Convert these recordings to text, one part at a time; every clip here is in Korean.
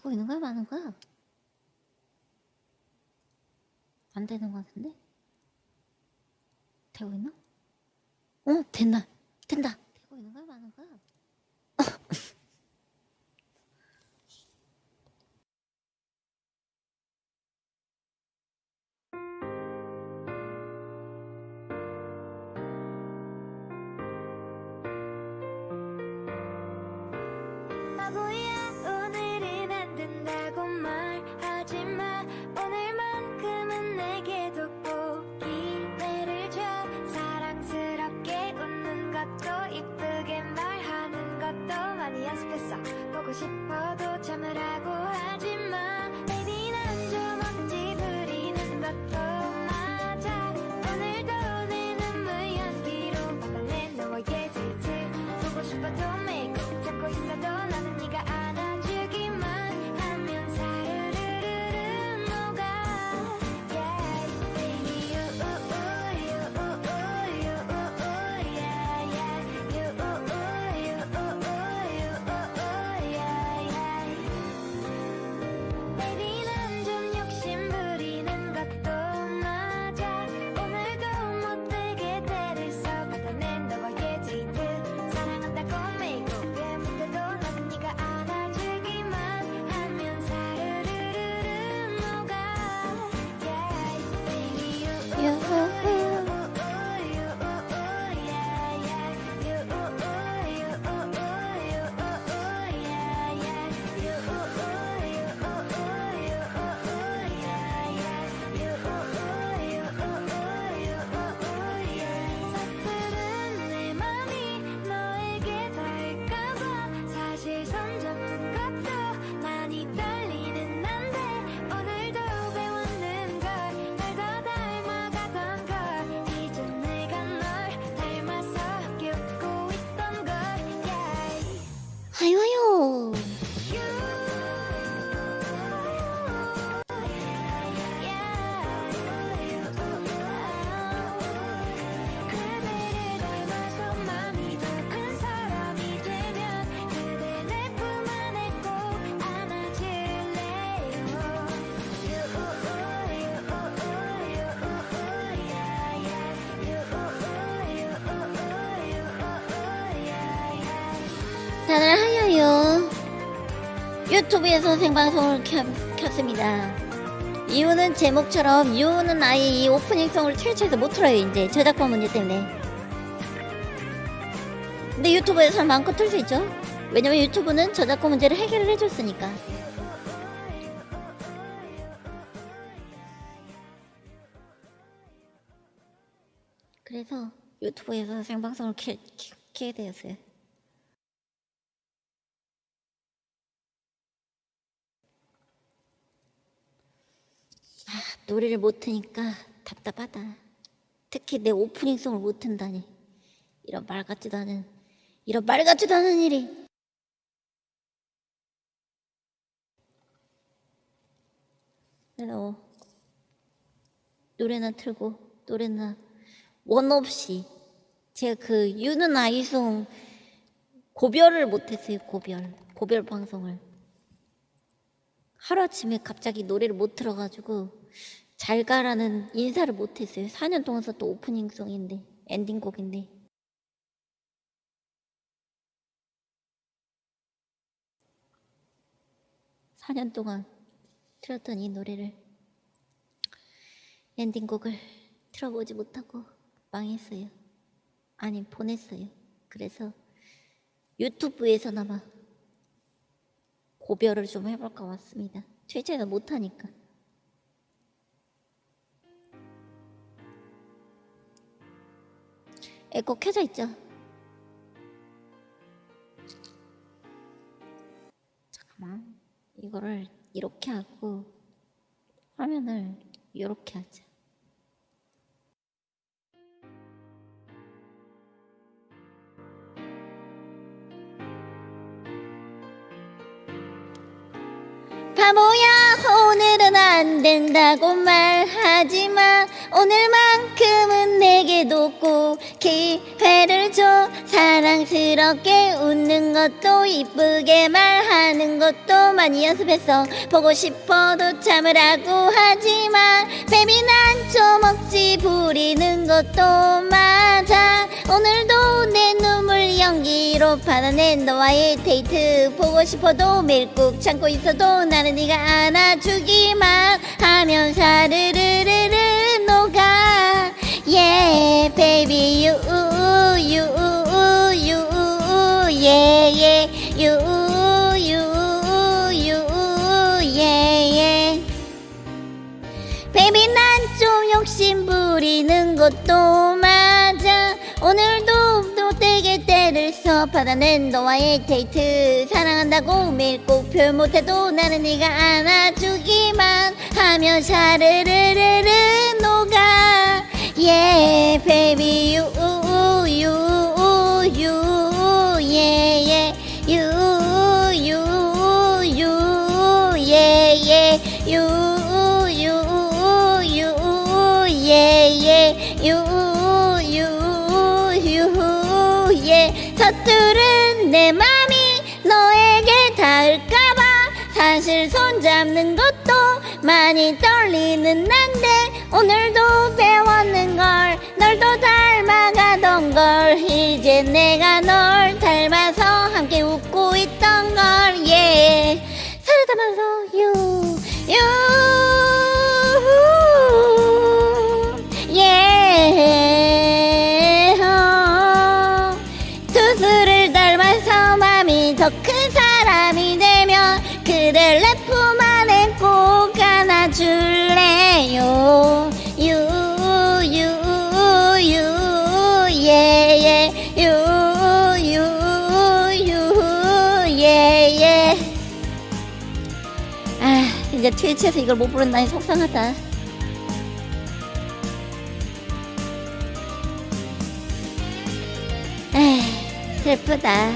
되고 있는 거야, 마는 거야? 안 되는 거 같은데? 되고 있나? 어, 된다. 된다. 되고 있는 거야, 마는 거야? 더큰 사람이 유튜브에서 생방송을 켜, 켰습니다. 이유는 제목처럼 이유는 아예 이 오프닝송을 철저해서 못 틀어요 이제 저작권 문제 때문에. 근데 유튜브에서 마음껏 틀 수 있죠. 왜냐면 유튜브는 저작권 문제를 해결을 해줬으니까. 그래서 유튜브에서 생방송을 켜, 켜, 켜게 되었어요. 노래를 못 트니까 답답하다. 특히 내 오프닝송을 못 튼다니. 이런 말 같지도 않은, 이런 말 같지도 않은 일이. 그래서 노래나 틀고, 노래나 원 없이. 제가 그 유는 아이송 고별을 못했어요, 고별. 고별 방송을. 하루아침에 갑자기 노래를 못 들어가지고 잘 가라는 인사를 못했어요. 4년 동안 썼던 오프닝송인데 엔딩곡인데 사년 동안 틀었던 이 노래를 엔딩곡을 틀어보지 못하고 망했어요. 아니 보냈어요. 그래서 유튜브에서나마 고별을 좀 해볼까 왔습니다. 최재가 못하니까. 에코 켜져 있죠? 잠깐만. 이거를 이렇게 하고 화면을 이렇게 하자. 바보야 오늘은 안 된다고 말하지 마 오늘만큼은 내게도 꼭 기회를 줘. 사랑스럽게 웃는 것도 이쁘게 말하는 것도 많이 연습했어 보고 싶어도 참으라고 하지만 베비 난 좀먹지 부리는 것도 맞 받아낸 너와의 데이트 보고 싶어도 매일 꾹 참고 있어도 나는 네가 안아주기만 하면 사르르르르 녹아. Yeah baby you you you yeah yeah. You you you yeah yeah. 베이비 난좀 욕심 부리는 것도 받아낸 너와의 데이트 사랑한다고 매일 꼭 표현 못해도 나는 네가 안아주기만 하면 샤르르르르 녹아. Yeah baby 많이 떨리는 난데 오늘도 배웠는 걸 널도 닮아가던 걸 이제 내가 널 닮아서 함께 웃고 있던 걸 서로 닮아서 you you 아 이제 트위치에서 이걸 못 부른다니 속상하다. 에이 슬프다.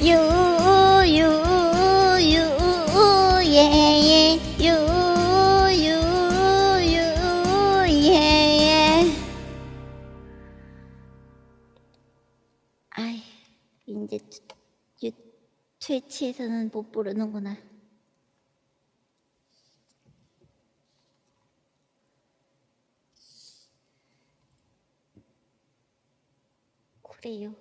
You, you, 이제 트- 유, 트위치에서는 못 부르는구나. 그래요.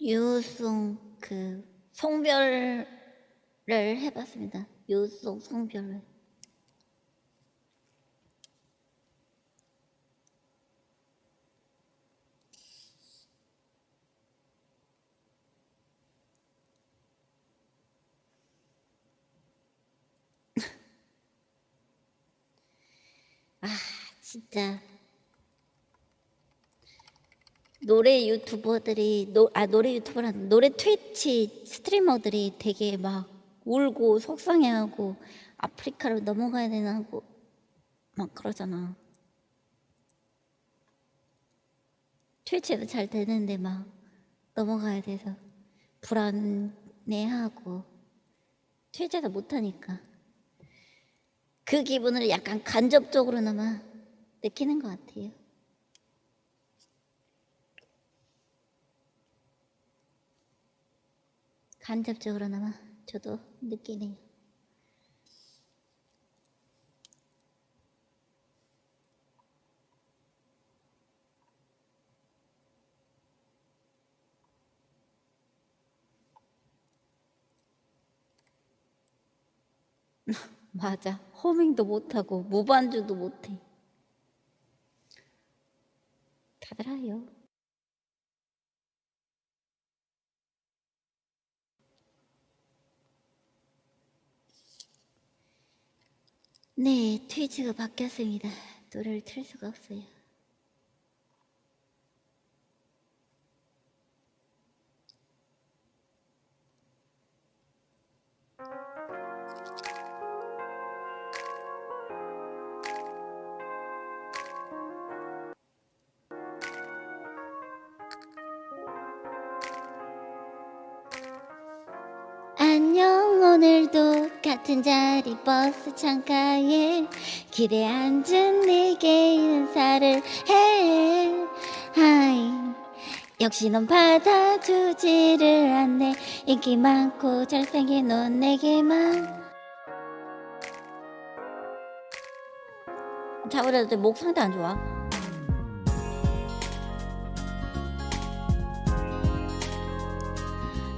유송 그 송별을 해봤습니다. 유송 송별을. 아 진짜 노래 유튜버들이 노, 아 노래 유튜버란 노래 트위치 스트리머들이 되게 막 울고 속상해하고 아프리카로 넘어가야 되나 하고 막 그러잖아. 트위치도 잘 되는데 막 넘어가야 돼서 불안해하고 트위치에서 못하니까 그 기분을 약간 간접적으로나마 느끼는 것 같아요. 간접적으로나마 저도 느끼네요. 맞아. 호밍도 못하고 무반주도 못해. 다들 하요. 네, 트위치가 바뀌었습니다. 노래를 틀 수가 없어요. 같은 자리 버스 창가에 길에 앉은 네게 인사를 해. 하이. 역시 넌 받아주지를 않네. 인기 많고 잘생긴 넌 내게만. 자고라도 목 상태 안 좋아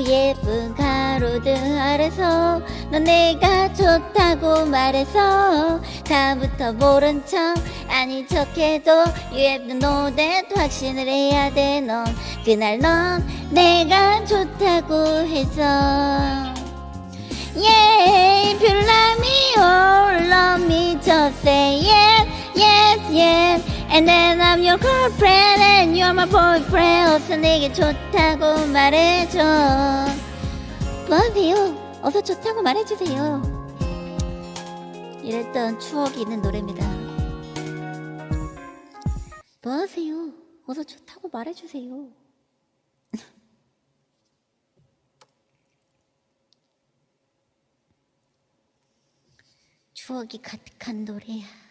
그 예쁜 가로등 아래서 넌 내가 좋다고 말해서 다음부터 모른 척. 아닌 척해도 know that 확신을 해야 돼 넌. 그날 넌 내가 좋다고 해서. you love And then I'm your girlfriend and you're my boyfriend. 어서 내게 좋다고 말해줘. 뭐하세요? 어서 좋다고 말해주세요. 이랬던 추억이 있는 노래입니다. 뭐하세요? 어서 좋다고 말해주세요. 추억이 가득한 노래야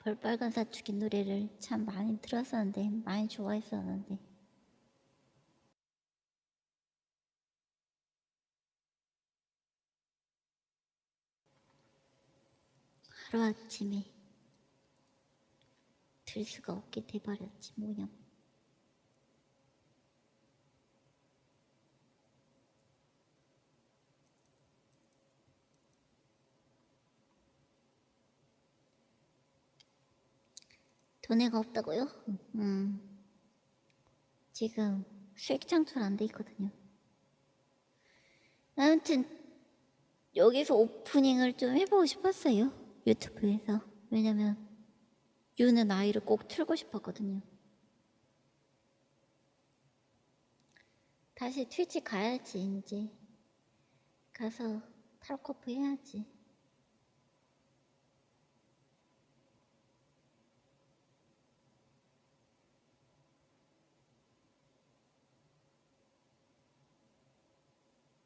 벌빨간 사춘기 노래를 참 많이 들었었는데 많이 좋아했었는데. 하루아침에 들 수가 없게 돼버렸지 뭐냐 돈애가 없다고요? 음. 지금 수익 창출 안 돼 있거든요. 아무튼 여기서 오프닝을 좀 해보고 싶었어요 유튜브에서. 왜냐면 유는 아이를 꼭 틀고 싶었거든요. 다시 트위치 가야지 이제. 가서 탈코프 해야지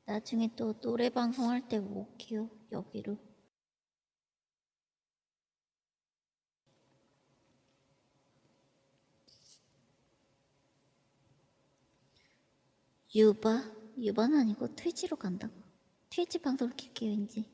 나중에 또 노래 방송할 때 올게요 여기로. 유바? 유바는 아니고 트위치로 간다고 트위치 방송을 킬게요 이제